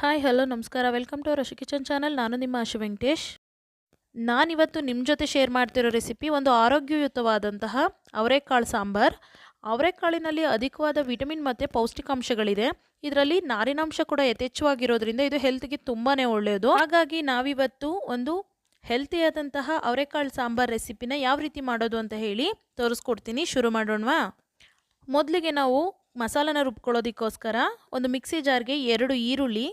Hi hello ನಮಸ್ಕಾರ. Welcome to Rashi kitchen channel ನಾನು ನಿಮ್ಮ ಆಶು ವೆಂಕಟೇಶ್. ನಾನಿವತ್ತು ನಿಮ್ಮ ಜೊತೆ ಶೇರ್ ಮಾಡ್ತಿರೋ ರೆಸಿಪಿ ಒಂದು ಆರೋಗ್ಯಯುತವಾದಂತಹ ಅವರೆಕಾಳು ಸಾಂಬಾರ್. ಅವರೆಕಾಳಿನಲ್ಲಿ ಅಧಿಕವಾದ ವಿಟಮಿನ್ ಮತ್ತು ಪೌಷ್ಟಿಕಾಂಶಗಳಿದೆ. ಇದರಲ್ಲಿ ನಾರಿನಾಂಶ ಕೂಡ ಯಥೇಚ್ಛವಾಗಿರೋದ್ರಿಂದ ಇದು ಹೆಲ್ತ್ಗೆ ತುಂಬಾ ಒಳ್ಳೆಯದು ಹಾಗಾಗಿ ನಾವಿವತ್ತು ಒಂದು ಹೆಲ್ತಿಯಾದಂತಹ ಅವರೆಕಾಳು ಸಾಂಬಾರ್ ರೆಸಿಪಿನ ಯಾವ ರೀತಿ ಮಾಡೋದು ಅಂತ ಹೇಳಿ ತೋರಿಸ್ಕೊಡ್ತೀನಿ. ಶುರು ಮಾಡೋಣವಾ? ಮೊದಲಿಗೆ ನಾವು ಮಸಾಲನ ರುಬ್ಕೊಳ್ಳೋದಕ್ಕೋಸ್ಕರ ಒಂದು ಮಿಕ್ಸಿ ಜಾರ್ಗೆ ಎರಡು ಈರುಳ್ಳಿ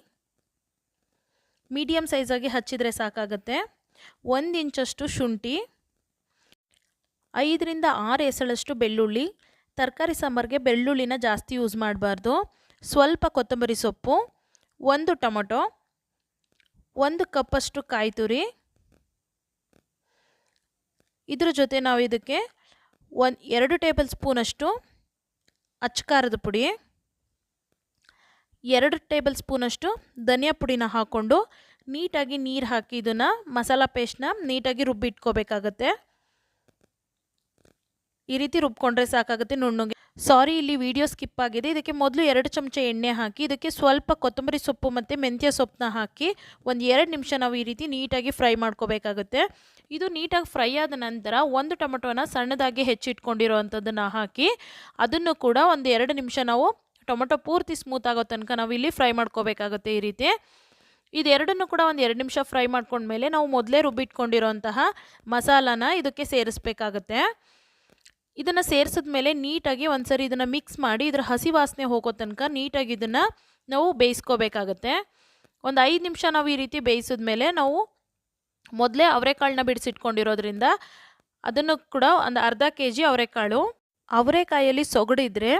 ಮೀಡಿಯಮ್ ಸೈಜಾಗಿ ಹಚ್ಚಿದರೆ ಸಾಕಾಗುತ್ತೆ. ಒಂದು ಇಂಚಷ್ಟು ಶುಂಠಿ, ಐದರಿಂದ ಆರು ಎಸಳಷ್ಟು ಬೆಳ್ಳುಳ್ಳಿ, ತರಕಾರಿ ಸಾಂಬಾರಿಗೆ ಬೆಳ್ಳುಳ್ಳಿನ ಜಾಸ್ತಿ ಯೂಸ್ ಮಾಡಬಾರ್ದು. ಸ್ವಲ್ಪ ಕೊತ್ತಂಬರಿ ಸೊಪ್ಪು, ಒಂದು ಟೊಮೊಟೊ, ಒಂದು ಕಪ್ಪಷ್ಟು ಕಾಯಿ ತುರಿ ಇದ್ರ ಜೊತೆ ನಾವು ಇದಕ್ಕೆ ಒಂದು ಎರಡು ಟೇಬಲ್ ಸ್ಪೂನಷ್ಟು ಅಚ್ಚಕಾರದ ಪುಡಿ. ಎರಡು ಟೇಬಲ್ ಸ್ಪೂನಷ್ಟು ಧನಿಯಾ ಪುಡಿನ ಹಾಕ್ಕೊಂಡು ನೀಟಾಗಿ ನೀರು ಹಾಕಿ ಇದನ್ನು ಮಸಾಲ ಪೇಸ್ಟ್ನ ನೀಟಾಗಿ ರುಬ್ಬಿಟ್ಕೋಬೇಕಾಗತ್ತೆ. ಈ ರೀತಿ ರುಬ್ಕೊಂಡ್ರೆ ಸಾಕಾಗುತ್ತೆ ನುಣ್ಣಗೆ. ಸಾರಿ ಇಲ್ಲಿ ವಿಡಿಯೋ ಸ್ಕಿಪ್ ಆಗಿದೆ. ಇದಕ್ಕೆ ಮೊದಲು ಎರಡು ಚಮಚ ಎಣ್ಣೆ ಹಾಕಿ, ಇದಕ್ಕೆ ಸ್ವಲ್ಪ ಕೊತ್ತಂಬರಿ ಸೊಪ್ಪು ಮತ್ತು ಮೆಂತ್ಯ ಸೊಪ್ಪನ್ನ ಹಾಕಿ ಒಂದು ಎರಡು ನಿಮಿಷ ನಾವು ಈ ರೀತಿ ನೀಟಾಗಿ ಫ್ರೈ ಮಾಡ್ಕೋಬೇಕಾಗುತ್ತೆ. ಇದು ನೀಟಾಗಿ ಫ್ರೈ ಆದ ನಂತರ ಒಂದು ಟೊಮೆಟೊನ ಸಣ್ಣದಾಗಿ ಹೆಚ್ಚಿಟ್ಕೊಂಡಿರೋ ಅಂಥದ್ದನ್ನು ಹಾಕಿ, ಅದನ್ನು ಕೂಡ ಒಂದು ಎರಡು ನಿಮಿಷ ನಾವು ಟೊಮೊಟೊ ಪೂರ್ತಿ ಸ್ಮೂತ್ ಆಗೋ ತನಕ ನಾವು ಇಲ್ಲಿ ಫ್ರೈ ಮಾಡ್ಕೋಬೇಕಾಗುತ್ತೆ ಈ ರೀತಿ. ಇದೆರಡನ್ನು ಕೂಡ ಒಂದು ಎರಡು ನಿಮಿಷ ಫ್ರೈ ಮಾಡ್ಕೊಂಡ್ಮೇಲೆ ನಾವು ಮೊದಲೇ ರುಬ್ಬಿಟ್ಕೊಂಡಿರೋಂತಹ ಮಸಾಲಾನ ಇದಕ್ಕೆ ಸೇರಿಸ್ಬೇಕಾಗತ್ತೆ. ಇದನ್ನು ಸೇರಿಸಿದ ಮೇಲೆ ನೀಟಾಗಿ ಒಂದ್ಸರಿ ಇದನ್ನು ಮಿಕ್ಸ್ ಮಾಡಿ ಇದರ ಹಸಿ ವಾಸನೆ ಹೋಗೋ ತನಕ ನೀಟಾಗಿ ಇದನ್ನು ನಾವು ಬೇಯಿಸ್ಕೋಬೇಕಾಗತ್ತೆ. ಒಂದು ಐದು ನಿಮಿಷ ನಾವು ಈ ರೀತಿ ಬೇಯಿಸಿದ ಮೇಲೆ ನಾವು ಮೊದಲೇ ಅವರೆಕಾಳನ್ನ ಬಿಡಿಸಿಟ್ಕೊಂಡಿರೋದ್ರಿಂದ ಅದನ್ನು ಕೂಡ ಒಂದು ಅರ್ಧ ಕೆ ಜಿ ಅವರೆಕಾಳು. ಅವರೆಕಾಯಲ್ಲಿ ಸೊಗಡಿದ್ರೆ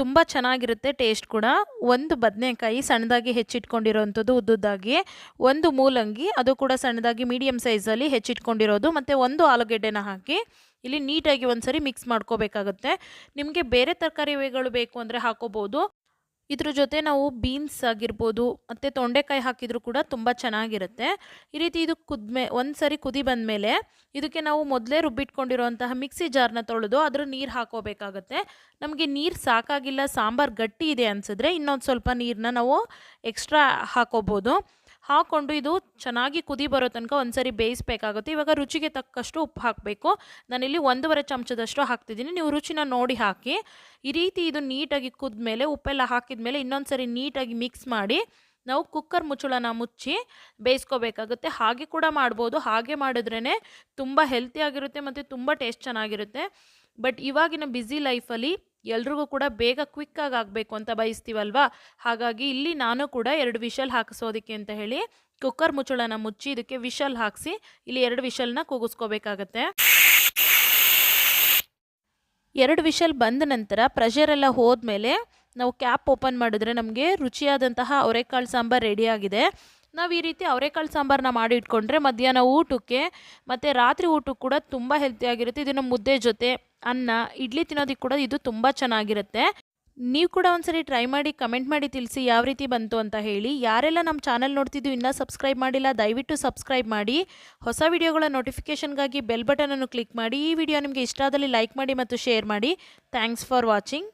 ತುಂಬ ಚೆನ್ನಾಗಿರುತ್ತೆ ಟೇಸ್ಟ್ ಕೂಡ. ಒಂದು ಬದನೆಕಾಯಿ ಸಣ್ಣದಾಗಿ ಹೆಚ್ಚಿಟ್ಕೊಂಡಿರೋವಂಥದ್ದು ಉದ್ದುದ್ದಾಗಿ, ಒಂದು ಮೂಲಂಗಿ, ಅದು ಕೂಡ ಸಣ್ಣದಾಗಿ ಮೀಡಿಯಮ್ ಸೈಜಲ್ಲಿ ಹೆಚ್ಚಿಟ್ಕೊಂಡಿರೋದು, ಮತ್ತು ಒಂದು ಆಲೂಗೆಡ್ಡೆನ ಹಾಕಿ ಇಲ್ಲಿ ನೀಟಾಗಿ ಒಂದ್ಸರಿ ಮಿಕ್ಸ್ ಮಾಡ್ಕೋಬೇಕಾಗುತ್ತೆ. ನಿಮಗೆ ಬೇರೆ ತರಕಾರಿಗಳು ಬೇಕು ಅಂದರೆ ಹಾಕೋಬೋದು. ಇದ್ರ ಜೊತೆ ನಾವು ಬೀನ್ಸ್ ಆಗಿರ್ಬೋದು, ಮತ್ತು ತೊಂಡೆಕಾಯಿ ಹಾಕಿದರೂ ಕೂಡ ತುಂಬ ಚೆನ್ನಾಗಿರುತ್ತೆ. ಈ ರೀತಿ ಇದು ಕುದ್ಮೆ ಒಂದು ಸರಿ ಕುದಿ ಬಂದಮೇಲೆ ಇದಕ್ಕೆ ನಾವು ಮೊದಲೇ ರುಬ್ಬಿಟ್ಕೊಂಡಿರೋಂತಹ ಮಿಕ್ಸಿ ಜಾರ್ನ ತೊಳೆದು ಅದ್ರ ನೀರು ಹಾಕೋಬೇಕಾಗತ್ತೆ. ನಮಗೆ ನೀರು ಸಾಕಾಗಿಲ್ಲ, ಸಾಂಬಾರು ಗಟ್ಟಿ ಇದೆ ಅನಿಸಿದ್ರೆ ಇನ್ನೊಂದು ಸ್ವಲ್ಪ ನೀರನ್ನ ನಾವು ಎಕ್ಸ್ಟ್ರಾ ಹಾಕೋಬೋದು. ಹಾಕ್ಕೊಂಡು ಇದು ಚೆನ್ನಾಗಿ ಕುದಿ ಬರೋ ತನಕ ಒಂದ್ಸರಿ ಬೇಯಿಸ್ಬೇಕಾಗುತ್ತೆ. ಇವಾಗ ರುಚಿಗೆ ತಕ್ಕಷ್ಟು ಉಪ್ಪು ಹಾಕಬೇಕು. ನಾನಿಲ್ಲಿ ಒಂದೂವರೆ ಚಮಚದಷ್ಟು ಹಾಕ್ತಿದ್ದೀನಿ. ನೀವು ರುಚಿನ ನೋಡಿ ಹಾಕಿ. ಈ ರೀತಿ ಇದು ನೀಟಾಗಿ ಕುದ್ಮೇಲೆ ಉಪ್ಪೆಲ್ಲ ಹಾಕಿದ ಮೇಲೆ ಇನ್ನೊಂದು ಸರಿ ನೀಟಾಗಿ ಮಿಕ್ಸ್ ಮಾಡಿ ನಾವು ಕುಕ್ಕರ್ ಮುಚ್ಚಳನ ಮುಚ್ಚಿ ಬೇಯಿಸ್ಕೋಬೇಕಾಗುತ್ತೆ. ಹಾಗೆ ಕೂಡ ಮಾಡ್ಬೋದು. ಹಾಗೆ ಮಾಡಿದ್ರೇ ತುಂಬ ಹೆಲ್ತಿಯಾಗಿರುತ್ತೆ ಮತ್ತು ತುಂಬ ಟೇಸ್ಟ್ ಚೆನ್ನಾಗಿರುತ್ತೆ. ಬಟ್ ಇವಾಗಿನ ಬ್ಯುಸಿ ಲೈಫಲ್ಲಿ ಎಲ್ರಿಗೂ ಕೂಡ ಬೇಗ ಕ್ವಿಕ್ಕಾಗಿ ಆಗಬೇಕು ಅಂತ ಬಯಸ್ತೀವಲ್ವಾ? ಹಾಗಾಗಿ ಇಲ್ಲಿ ನಾನು ಕೂಡ ಎರಡು ವಿಷಲ್ ಹಾಕಿಸೋದಕ್ಕೆ ಅಂತ ಹೇಳಿ ಕುಕ್ಕರ್ ಮುಚ್ಚಳನ ಮುಚ್ಚಿ ಇದಕ್ಕೆ ವಿಷಲ್ ಹಾಕಿಸಿ ಇಲ್ಲಿ ಎರಡು ವಿಷಲ್ನ ಕೂಗಿಸ್ಕೋಬೇಕಾಗತ್ತೆ. ಎರಡು ವಿಷಲ್ ಬಂದ ನಂತರ ಪ್ರೆಷರ್ ಎಲ್ಲ ಹೋದ್ಮೇಲೆ ನಾವು ಕ್ಯಾಪ್ ಓಪನ್ ಮಾಡಿದ್ರೆ ನಮಗೆ ರುಚಿಯಾದಂತಹ ಅವರೆಕಾಳು ಸಾಂಬಾರು ರೆಡಿಯಾಗಿದೆ ನಾವು ಈ ರೀತಿ ಅವರೆಕಾಳು ಸಾಂಬಾರನ್ನ ಮಾಡಿ ಇಟ್ಕೊಂಡ್ರೆ ಮಧ್ಯಾಹ್ನ ಊಟಕ್ಕೆ ಮತ್ತು ರಾತ್ರಿ ಊಟಕ್ಕೆ ಕೂಡ ತುಂಬ ಹೆಲ್ತಿಯಾಗಿರುತ್ತೆ ಇದನ್ನು ಮುದ್ದೆ ಜೊತೆ, ಅನ್ನ, ಇಡ್ಲಿ ತಿನ್ನೋದಕ್ಕೆ ಕೂಡ ಇದು ತುಂಬ ಚೆನ್ನಾಗಿರುತ್ತೆ. ನೀವು ಕೂಡ ಒಂದ್ಸರಿ ಟ್ರೈ ಮಾಡಿ ಕಮೆಂಟ್ ಮಾಡಿ ತಿಳಿಸಿ ಯಾವ ರೀತಿ ಬಂತು ಅಂತ ಹೇಳಿ. ಯಾರೆಲ್ಲ ನಮ್ಮ ಚಾನಲ್ ನೋಡ್ತಿದ್ದು ಇನ್ನೂ ಸಬ್ಸ್ಕ್ರೈಬ್ ಮಾಡಿಲ್ಲ, ದಯವಿಟ್ಟು ಸಬ್ಸ್ಕ್ರೈಬ್ ಮಾಡಿ. ಹೊಸ ವಿಡಿಯೋಗಳ ನೋಟಿಫಿಕೇಷನ್ಗಾಗಿ ಬೆಲ್ ಬಟನನ್ನು ಕ್ಲಿಕ್ ಮಾಡಿ. ಈ ವಿಡಿಯೋ ನಿಮಗೆ ಇಷ್ಟ ಆದಲ್ಲಿ ಲೈಕ್ ಮಾಡಿ ಮತ್ತು ಶೇರ್ ಮಾಡಿ. Thanks for watching